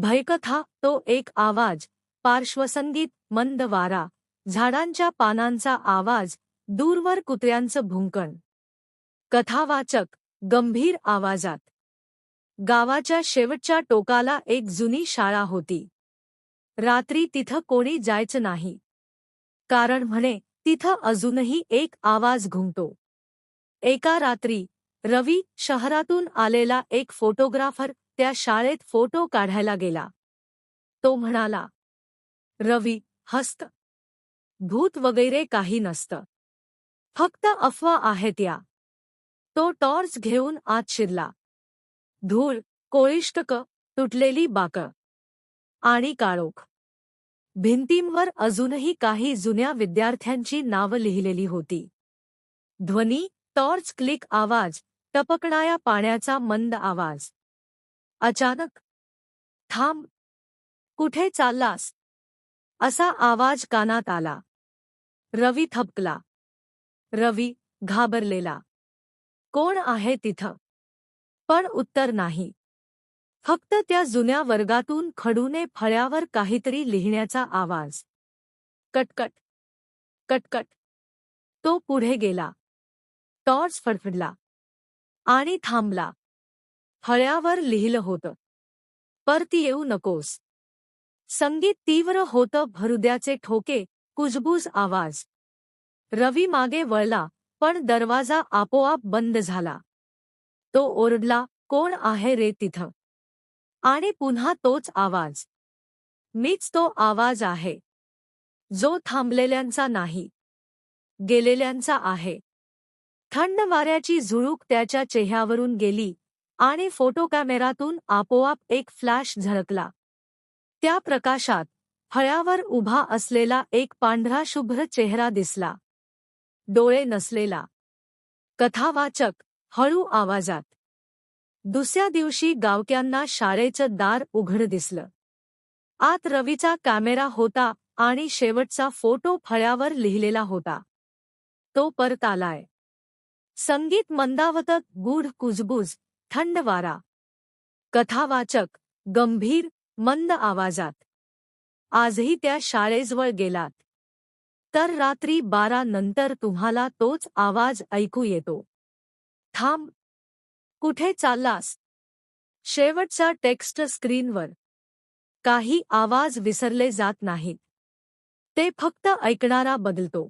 भयकथा तो एक आवाज पार्श्वसंगीत मंद वारा झाडांच्या पानांचा आवाज दूरवर कुत्र्यांचं भुंकण. कथावाचक गंभीर आवाजात. गावाच्या शेवटच्या टोकाला एक जुनी शाळा होती. रात्री तिथं कोणी जायचं नाही. कारण म्हणे तिथं अजूनही एक आवाज घुमतो. एका रात्री रवी शहरातून आलेला एक फोटोग्राफर त्या शाळेत फोटो काढायला गेला. तो म्हणाला रवी हस्त. भूत वगैरे काही नसतं. फक्त अफवा आहेत या. तो टॉर्च घेऊन आत शिरला. धूळ कोळिष्टक तुटलेली बाक आणि काळोख. भिंतींवर अजूनही काही जुन्या विद्यार्थ्यांची नावं लिहिलेली होती. ध्वनी टॉर्च क्लिक आवाज टपकणाया पाण्याचा मंद आवाज. अचानक. थांब. कुठे चाललास? असा आवाज कानात आला. रवी थपकला रवी घाबरलेला. कोण आहे तिथं? पण उत्तर नाही. फक्त त्या जुन्या वर्गातून खडूने फळ्यावर काहीतरी लिहिण्याचा आवाज. कटकट. कटकट. तो पुढे गेला. टॉर्च फडफडला. आणि थांबला. फळ्यावर लिहिलं होतं. परती येऊ नकोस. संगीत तीव्र होतं भरुद्याचे ठोके कुजबूज आवाज. रवी मागे वळला पण दरवाजा आपोआप बंद झाला. तो ओरडला कोण आहे रे तिथं? आणि पुन्हा तोच आवाज. मीच तो आवाज आहे. जो थांबलेल्यांचा नाही. गेलेल्यांचा आहे. थंड वाऱ्याची झुळूक त्याच्या चेहऱ्यावरून गेली. आणि फोटो कॅमेरातून आपोआप एक फ्लॅश झळकला. त्या प्रकाशात फळ्यावर उभा असलेला एक पांढरा शुभ्र चेहरा दिसला. डोळे नसलेला. कथावाचक हळू आवाजात. दुसऱ्या दिवशी गावक्यांना शाळेचं दार उघड दिसलं. आत रवीचा कॅमेरा होता आणि शेवटचा फोटो फळ्यावर लिहिलेला होता. तो परत आलाय. संगीत मंदावतक गूढ कुजबूज थंड वारा कथावाचक गंभीर मंद आवाजात. आजही त्या शाळेजवळ गेलात. तर रात्री बारा नंतर तुम्हाला तोच आवाज ऐकू येतो. थांब. कुठे चाललास? शेवटचा टेक्स्ट स्क्रीनवर. काही आवाज विसरले जात नाहीत. ते फक्त ऐकणारा बदलतो.